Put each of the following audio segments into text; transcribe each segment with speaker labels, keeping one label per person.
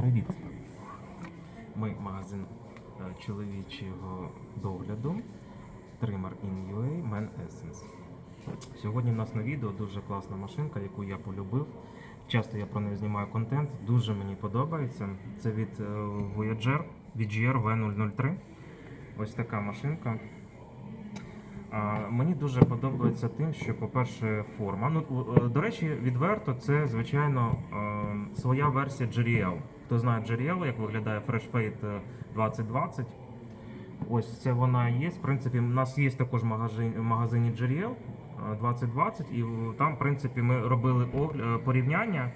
Speaker 1: Привіт! Ми магазин е, чоловічого догляду Trimmer in UA Man Essence. Сьогодні в нас на відео дуже класна машинка, яку я полюбив. Часто я про неї знімаю контент, дуже мені подобається. Це від е, Voyager VGR V003. Ось така машинка. Мені дуже подобається тим, що, по-перше, форма. Ну, е, до речі, відверто, це, звичайно, своя версія GRL. Хто знає GRL, як виглядає Fresh Fade е, 2020. Ось це вона є. В принципі, у нас є також магазин, в магазині е, 2020, і там, в принципі, ми робили е, порівняння.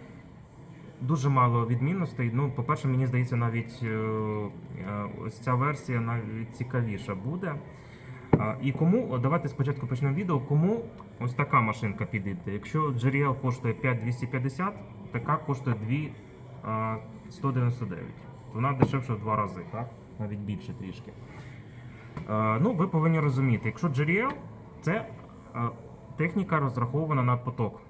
Speaker 1: Дуже мало відмінностей. Ну, по-перше, мені здається, навіть е, е, ось ця версія навіть цікавіша буде. І кому, давайте спочатку почнемо відео, кому ось така машинка підійде. Якщо GRL коштує 5250, така коштує 2199. Вона дешевша в два рази, так? Навіть більше трішки. Ну, ви повинні розуміти, якщо GRL це техніка розрахована на поток.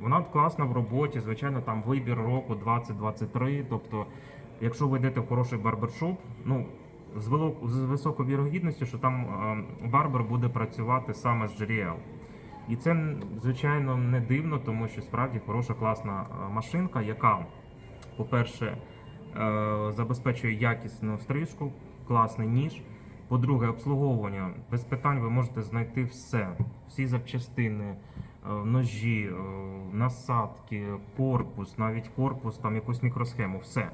Speaker 1: Вона класна в роботі, звичайно, там вибір року 2023. Тобто, якщо ви йдете в хороший барбершоп, ну з, високою вірогідністю, що там барбер буде працювати саме з GRL. І це, звичайно, не дивно, тому що справді хороша класна машинка, яка, по-перше, е, забезпечує якісну стрижку, класний ніж. По-друге, обслуговування. Без питань ви можете знайти все, всі запчастини, е, ножі, е, насадки, корпус, навіть корпус, там якусь мікросхему, все.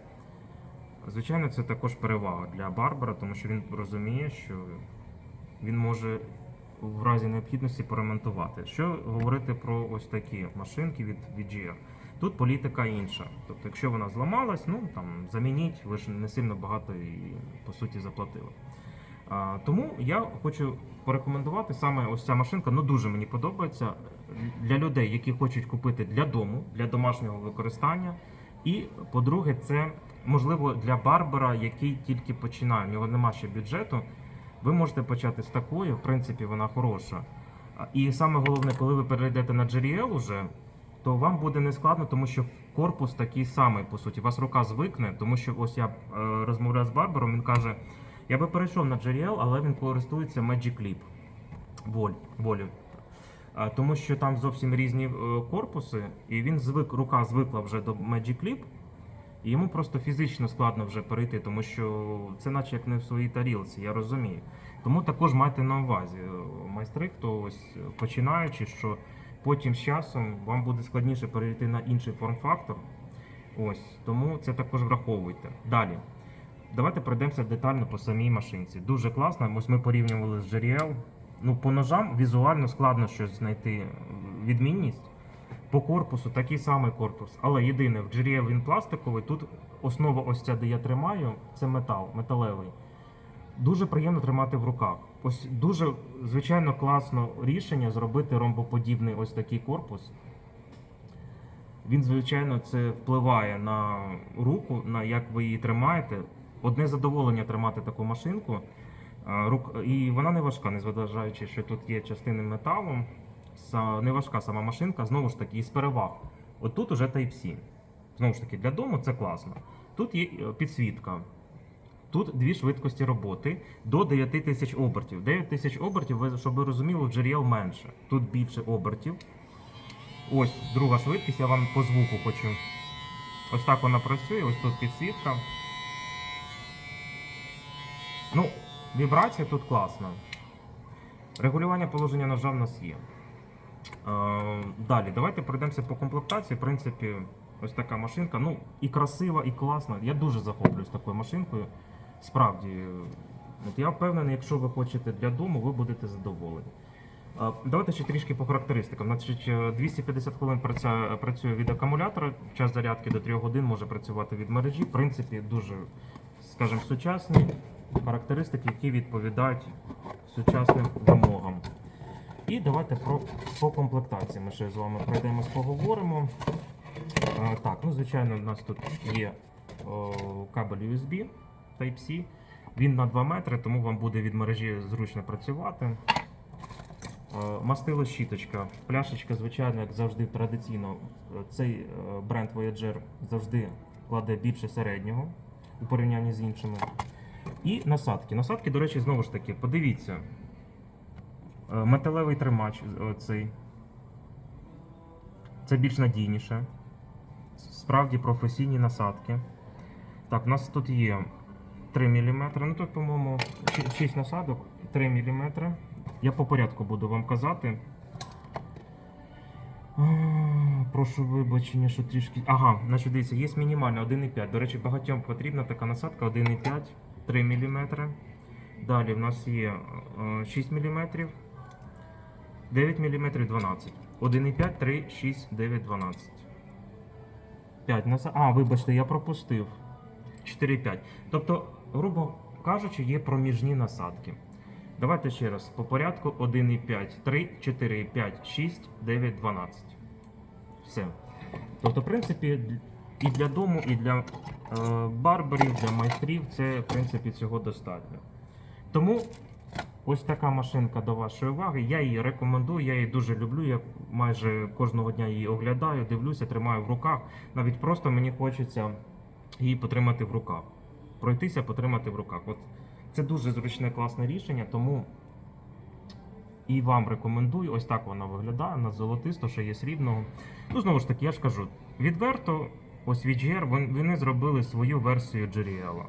Speaker 1: Звичайно, це також перевага для Барбара, тому що він розуміє, що він може в разі необхідності поремонтувати. Що говорити про ось такі машинки від VGR? Тут політика інша. Тобто, якщо вона зламалась, ну там замініть, ви ж не сильно багато і по суті заплатили. А, тому я хочу порекомендувати саме ось ця машинка. Ну дуже мені подобається для людей, які хочуть купити для дому, для домашнього використання. І по-друге, це можливо для барбера, який тільки починає. У нього нема ще бюджету. Ви можете почати з такої, в принципі, вона хороша. І саме головне, коли ви перейдете на GRL уже, то вам буде не складно, тому що корпус такий самий, по суті. Вас рука звикне, тому що ось я е, розмовляв з барбером, він каже, я би перейшов на GRL, але він користується Magic Clip. Волю. Тому що там зовсім різні е, корпуси, і він звик, рука звикла вже до Magic Clip, і йому просто фізично складно вже перейти, тому що це наче як не в своїй тарілці, я розумію. Тому також майте на увазі, е, майстри, хто ось починаючи, що потім з часом вам буде складніше перейти на інший форм-фактор. Ось, тому це також враховуйте. Далі. Давайте пройдемося детально по самій машинці. Дуже класно. Ось ми порівнювали з GRL. Ну, по ножам візуально складно щось знайти відмінність. По корпусу такий самий корпус. Але єдине, в GRL він пластиковий. Тут основа ось ця, де я тримаю, це метал, металевий. Дуже приємно тримати в руках. Ось дуже, звичайно, класно рішення зробити ромбоподібний ось такий корпус. Він, звичайно, це впливає на руку, на як ви її тримаєте. Одне задоволення тримати таку машинку. І вона не важка, незважаючи, що тут є частини металу. Не важка сама машинка, знову ж таки, із переваг. От тут уже Type-C. Знову ж таки, для дому це класно. Тут є е, підсвітка. Тут дві швидкості роботи до 9000 обертів. 9000 обертів, ви- щоб ви розуміли, в GRL менше. Тут більше обертів. Ось друга швидкість, я вам по звуку хочу. Ось так вона працює, ось тут підсвітка. Ну, вібрація тут класна. Регулювання положення ножа в нас є. Е, далі, давайте пройдемося по комплектації. В принципі, ось така машинка. Ну, і красива, і класна. Я дуже захоплююсь такою машинкою. Справді, е, от я впевнений, якщо ви хочете для дому, ви будете задоволені. Е, Давайте ще трішки по характеристикам. Значить, е, 250 хвилин працює від акумулятора, час зарядки до 3 годин може працювати від мережі. В принципі, дуже, скажімо, сучасні характеристики, які відповідають сучасним вимогам. І давайте про по комплектації. Ми ще з вами пройдемось, поговоримо. Е, так, ну звичайно, у нас тут є кабель USB Type-C. Він на 2 метри, тому вам буде від мережі зручно працювати. Е, Мастило щіточка. Пляшечка, звичайно, як завжди, традиційно. е, Цей е, бренд Voyager завжди кладе більше середнього у порівнянні з іншими. І насадки. Насадки, до речі, знову ж таки, подивіться. Металевий тримач цей. Це більш надійніше. Справді професійні насадки. Так, у нас тут є 3 мм. Ну тут, по-моєму, 6 насадок, 3 мм. Я по порядку буду вам казати. Прошу вибачення, що трішки. Ага, значить дивіться, є мінімальна 1,5. До речі, багатьом потрібна така насадка 1,5, 3 мм. Далі в нас є е, 6 мм, 9 мм 12. 1,5, 3, 6, 9, 12. 5 насад... А, вибачте, я пропустив. 4,5. Тобто, грубо кажучи, є проміжні насадки. Давайте ще раз по порядку 1,5, 3, 4, 5, 6, 9, 12. Все. Тобто, в принципі, і для дому, і для е, барберів, для майстрів це, в принципі, цього достатньо. Тому ось така машинка до вашої уваги. Я її рекомендую, я її дуже люблю. Я майже кожного дня її оглядаю, дивлюся, тримаю в руках. Навіть просто мені хочеться її потримати в руках. Пройтися, потримати в руках. От це дуже зручне, класне рішення, тому і вам рекомендую. Ось так вона виглядає. На золотисто, що є срібного. Ну, знову ж таки, я ж кажу, відверто, ось VGR, вон- вони зробили свою версію JRL.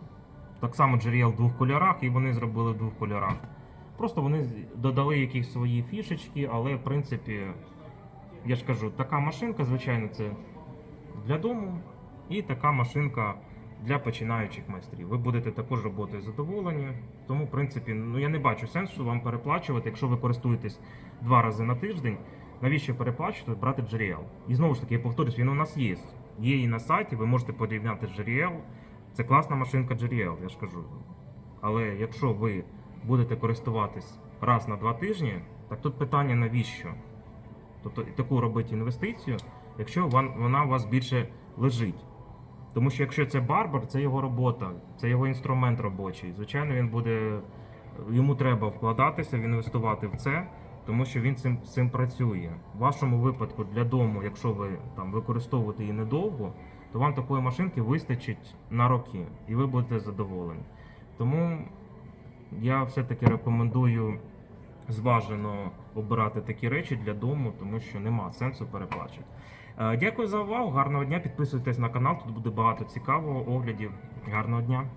Speaker 1: Так само JRL в двох кольорах, і вони зробили в двох кольорах. Просто вони додали якісь свої фішечки, але в принципі, я ж кажу, така машинка, звичайно, це для дому, і така машинка для починаючих майстрів. Ви будете також роботою задоволені. Тому, в принципі, ну я не бачу сенсу вам переплачувати, якщо ви користуєтесь два рази на тиждень. Навіщо переплачувати, брати JRL? І знову ж таки, я повторюсь, він у нас є. Є і на сайті, ви можете порівняти JRL. Це класна машинка JRL, я ж кажу. Але якщо ви будете користуватись раз на два тижні, так тут питання навіщо? Тобто таку робити інвестицію, якщо вона у вас більше лежить. Тому що якщо це барбар, це його робота, це його інструмент робочий. Звичайно, він буде, йому треба вкладатися, інвестувати в це, тому що він цим, цим працює. В вашому випадку для дому, якщо ви там використовуєте її недовго, то вам такої машинки вистачить на роки, і ви будете задоволені. Тому я все-таки рекомендую зважено обирати такі речі для дому, тому що нема сенсу переплачувати. Е, Дякую за увагу, гарного дня. Підписуйтесь на канал, тут буде багато цікавого оглядів. Гарного дня.